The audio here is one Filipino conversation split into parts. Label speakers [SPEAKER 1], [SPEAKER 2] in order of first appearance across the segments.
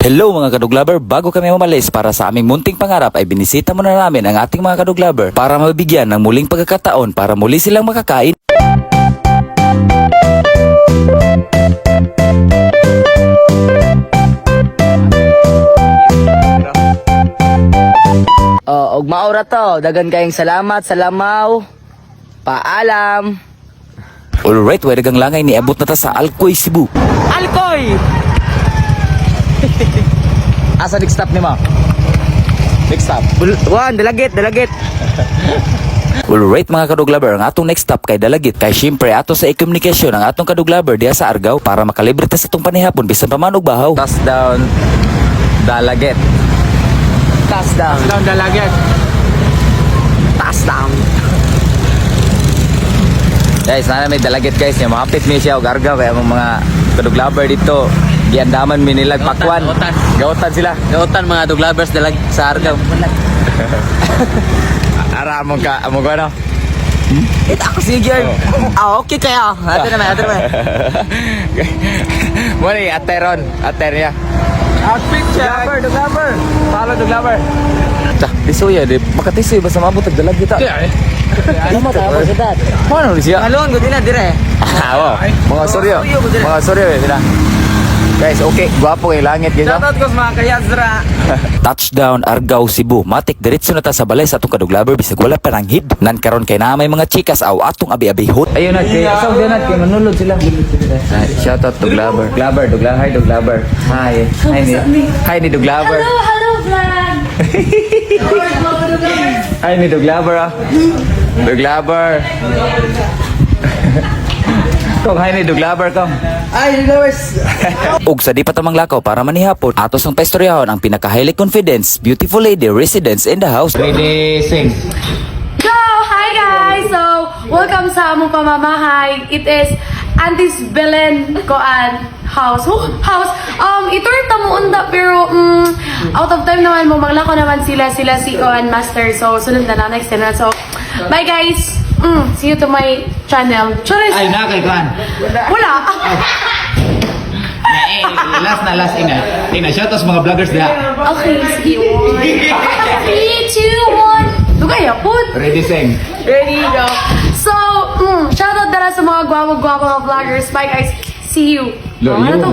[SPEAKER 1] Hello mga kaduglaber, bago kami umalis para sa aming munting pangarap ay binisita muna namin ang ating mga kaduglaber para mabigyan ng muling pagkakataon para muli silang makakain.
[SPEAKER 2] Oh, og maura to. Dagan kayong salamat, salamaw. Paalam.
[SPEAKER 1] Alright, way dagang langay ni abot na ta sa Alcoy, Cebu.
[SPEAKER 2] Alkoy!
[SPEAKER 1] Asa next stop ni mo? Next stop.
[SPEAKER 2] Wan, dalagit, dalagit.
[SPEAKER 1] Alright mga kaduglaber, ang atong next stop kay Dalagit. Kay syempre ato sa e-communication ang atong kaduglaber diya sa Argao para makalibre ta sa itong panihapon bisan pa man og bahaw.
[SPEAKER 3] Touchdown
[SPEAKER 2] down.
[SPEAKER 3] Touchdown Dalaget.
[SPEAKER 2] Taas down.
[SPEAKER 3] Guys, nana may Dalaget guys. Yung mahapit mi siya o garga kaya ang mga kaduglaber dito. Giandaman mi nilag pakwan.
[SPEAKER 2] gautan.
[SPEAKER 3] Gautan sila.
[SPEAKER 2] Gautan mga duglabers dalag sa Argao.
[SPEAKER 3] Ara mo ka, amo ko ano?
[SPEAKER 2] Ito ako sige. Ah, okay kaya. Ato naman, ato naman.
[SPEAKER 3] Muna eh, ateron. Ater niya.
[SPEAKER 2] Outfit check.
[SPEAKER 3] Duglaber, duglaber. Follow duglaber. Ta, tisuya di makatisuy basta maabot og dalag kita.
[SPEAKER 2] Ano mo tayo sa dad?
[SPEAKER 3] Ano ni siya?
[SPEAKER 2] Alon, gud na dire.
[SPEAKER 3] Ah, wow. Mga suryo. Mga suryo eh sila. Guys, okay. Gwapo kay langit guys. ah.
[SPEAKER 2] ko sa mga kayazra.
[SPEAKER 1] Touchdown Argao, Cebu. Matik diretso na ta sa balay sa atong kaduglaber bisag wala pa nang hid. Nan karon kay na may mga chikas aw atong abi-abihot.
[SPEAKER 3] Ayun na, kay Asaw din at kay manulod sila. Shout out to Glaber. Glaber, Dugla, hi Duglaber. Hi. Hi ni. Hi ni Duglaber.
[SPEAKER 4] Hello, hello, vlog!
[SPEAKER 3] Hi ni Duglaber ah. Duglaber. Kong hi ni Duglaber kong.
[SPEAKER 2] Ay, duglabers.
[SPEAKER 1] Ug sa di pa tamang lakaw para manihapon, atos ang pastoryahon ang pinaka highly confidence, beautiful lady residence in the house.
[SPEAKER 3] Ready, sing.
[SPEAKER 4] Go! Hi guys! So, welcome sa among pamamahay. It is Auntie's Belen Koan house. Oh, house. Um, iturn ta mo unda pero mm, out of time naman mo maglako naman sila sila si Koan Master. So, sunod na na next time na. So, bye guys. Mm, see you to my channel. Charis.
[SPEAKER 5] Ay, na kay Kwan.
[SPEAKER 4] Wala. Ah,
[SPEAKER 5] Eh, last na last ina. Ina, shout out sa mga vloggers diha.
[SPEAKER 4] okay, sige. 3, 2, 1. Dugay apod.
[SPEAKER 5] Ready sing.
[SPEAKER 4] Ready, go. So, mm, shoutout dala sa mga gwapo-gwapo mga vloggers. Bye guys. See you.
[SPEAKER 5] Lo,
[SPEAKER 4] Ano to?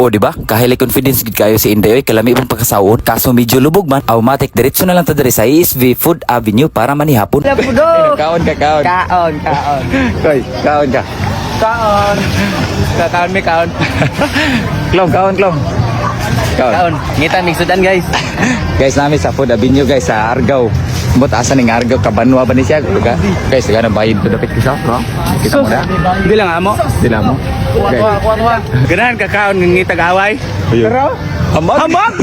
[SPEAKER 1] O di ba? Kahili confidence gid kayo si Inday oy kalami pong pagkasaon kaso medyo lubog man. Automatic diretso na lang ta diri sa ESV Food Avenue para manihapon.
[SPEAKER 2] Lapudo.
[SPEAKER 3] Kaon ka, kaon.
[SPEAKER 2] Kaon, kaon.
[SPEAKER 3] Koy, kaon ka.
[SPEAKER 2] Kaon.
[SPEAKER 3] Kaon mi kaon. Klong, kaon, klong. Kaon.
[SPEAKER 2] Kaon. Ngita mixudan guys.
[SPEAKER 3] Guys, namin sa Food Avenue guys sa Argao. Mut asa ning Argao kabanwa ba ni siya? Duga. Guys, gana bayad ko dapat kisa, no? Kita mo na.
[SPEAKER 2] Di lang amo.
[SPEAKER 3] Dila mo. Okay.
[SPEAKER 2] Ganahan ka kaon ng ngitag away.
[SPEAKER 3] Pero Hamag. Hamag.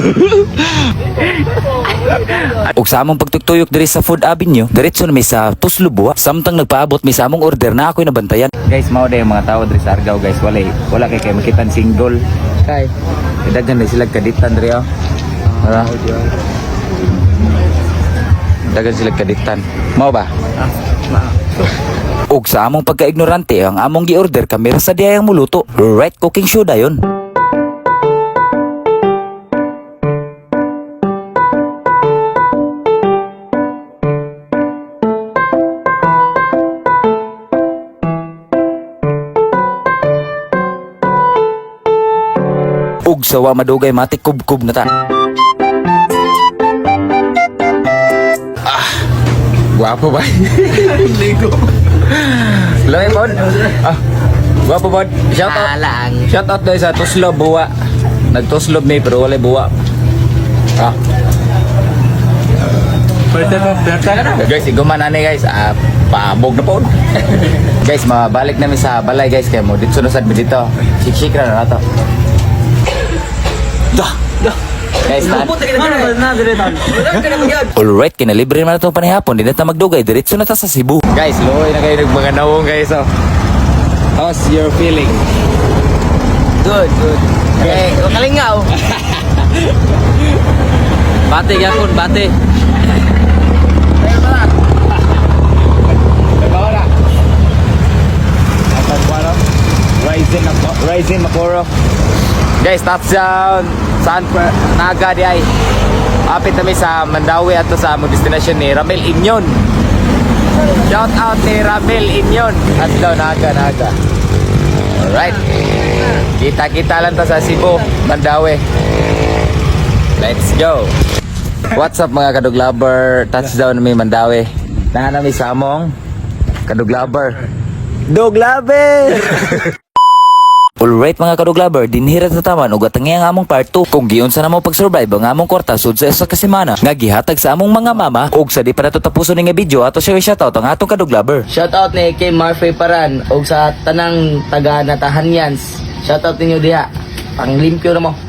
[SPEAKER 1] Ug sa among pagtutuyok diri sa Food Avenue, diretso na mi sa Tuslubuha. Samtang nagpaabot mi sa among order na ako'y nabantayan.
[SPEAKER 3] guys, mao day mga tao diri sa Argao guys. Wala wala kay kay makitan single.
[SPEAKER 2] Kay.
[SPEAKER 3] Daghan na sila kaditan diri oh. Wala. Daghan sila kaditan. Mao ba?
[SPEAKER 1] Ug sa among pagka-ignorante, ang among gi-order kamera sa diyayang muluto. Right cooking show dayon. Ug sa wa madugay matik kubkub na ta.
[SPEAKER 3] Guwapo ba? Ligo. Lami pod. Ah. Guwapo pod. Shout out.
[SPEAKER 2] Alang.
[SPEAKER 3] Shout out guys sa Tuslob buwa. Nagtuslob may pero wala buwa. Ah. Guys, iguman ani guys. Ah, paabog na pod. guys, mabalik namin sa balay guys kay mo dito na sad mi dito. Siksik na na to. Dah. Guys, na,
[SPEAKER 1] Alright, kinalibre naman na itong panihapon. Di na ta magdugay. Diretso na ta sa Cebu.
[SPEAKER 3] guys, luoy na kayo mga nawong guys. Oh. How's your feeling?
[SPEAKER 2] Good, good. Eh, kalingaw. bate yapon, bate.
[SPEAKER 3] Rising up. Rising Makoro. Guys, touchdown Fer- Naga di ay. Apit kami sa Mandawi at sa among destination ni Ramel Inyon. Shout out ni Ramel Inyon. At daw Naga Naga. Alright. Kita-kita lang to sa Cebu, Mandawi. Let's go. What's up mga kaduglaber? Touchdown mi Mandawi. Nahanap mi sa among kaduglaber. Duglaber!
[SPEAKER 1] Alright mga kaduglaber, dinhirat na taman ug atangi ang among part 2. Kung giun sa namo pag-survive ang among kwarta sud sa isa ka semana nga gihatag sa among mga mama ug sa di pa nato ni nga video ato siya shoutout ang atong kaduglaber.
[SPEAKER 2] Shoutout ni kay Marfrey Paran o sa tanang taga Natahanyans. Shoutout ninyo diha. Panglimpyo na mo.